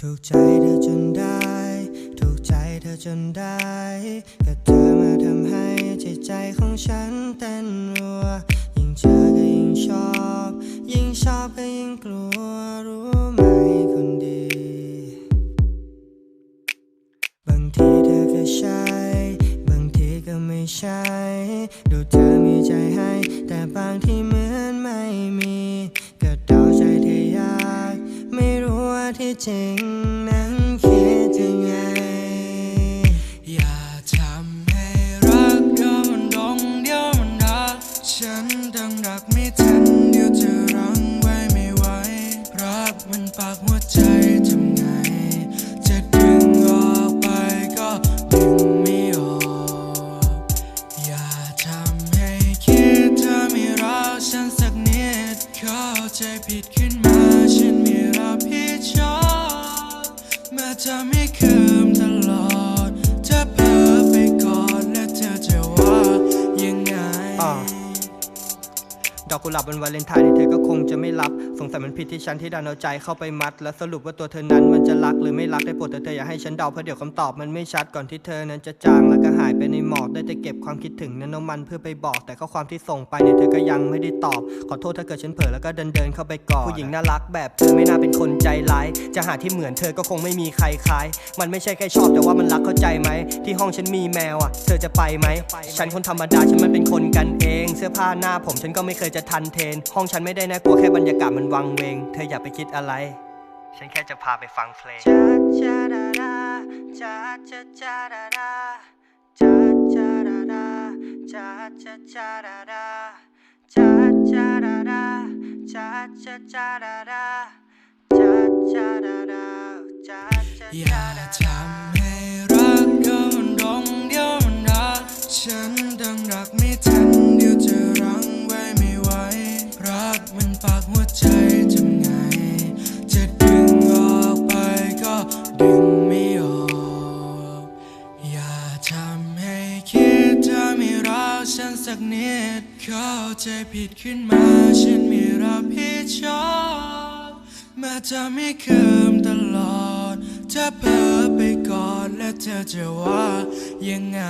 ถูกใจเธอจนได้ ถูกใจเธอจนได้ก็เธอมาทำให้ใจใจของฉันเต้นรัว ยิ่งเจอก็ยิ่งชอบ ยิ่งชอบก็ยิ่งกลัวรู้ไหมคนดี บางทีเธอก็ใช่ บางทีก็ไม่ใช่ ดูเธอมีใจให้ แต่บางที่เหมือนไม่มี ที่จริงนั้นคิดยังไง อย่าทำให้รักเดียวมันดงเดียวมันรัก ฉันต้องรักไม่ทันเดี๋ยวจะรั้งไว้ไม่ไหว รักมันปากหัวใจทำไง จะดึงออกไปก็ดึงไม่ออก อย่าทำให้คิดเธอไม่รักฉันสักนิด เข้าใจผิดขึ้น เอกกุหลาบวันวาเลนไทน์ที่เธอก็คงจะไม่รับ สงสัยมันผิดที่ฉันที่ดันเอาใจเข้าไปมัด และสรุปว่าตัวเธอนั้นมันจะรักหรือไม่รักได้โปรดเธอเธออย่าให้ฉันเดาเพราะเดี๋ยวคำตอบมันไม่ชัดก่อนที่เธอนั้นจะจางแล้วก็หายไปในหมอกได้แต่เก็บความคิดถึงนั้นเอามันเพื่อไปบอก แต่ข้อความที่ส่งไปเนี่ยเธอก็ยังไม่ได้ตอบ ขอโทษถ้าเกิดฉันเผลอแล้วก็เดินเดินเข้าไปก่อนผู้หญิงน่ารักแบบเธอไม่น่าเป็นคนใจร้ายจะหาที่เหมือนเธอก็คงไม่มีใครคล้าย มันไม่ใช่แค่ชอบแต่ว่ามันรักเข้าใจไหม ที่ห้องฉันมีแมวอะ เธอจะไปไหม ฉันคนธรรมดาฉันมันเป็นคนกันเอง เสื้อผ้าหน้าผมฉันก็ไม่เคยจะทันเทรนห้องฉันไม่ได้น่ากลัวแค่บรรยากาศมันวังเวง เธออย่าไปคิดอะไร ฉันแค่จะพาไปฟังเพลงจ้าจ้าดาดาจ้าจ้าจ้าดาดาจ้าจ้าดาดาจ้าจ้าจ้าดาดาจ้าจ้าดาดาจ้าจ้าจ้าดาดาจ้าจ้าดาดาจ้าจ้าอย่าจ้าดาทำให้รักเดี๋ยวมันดงเดี๋ยวมันรักฉันต้องรักไม่ทันเดี๋ย สักนิดเข้าใจผิดขึ้นมา ฉันมีรับผิดชอบแม้จะไม่เคิมตลอด จะเพ้อไปก่อนและเธอจะว่ายังไง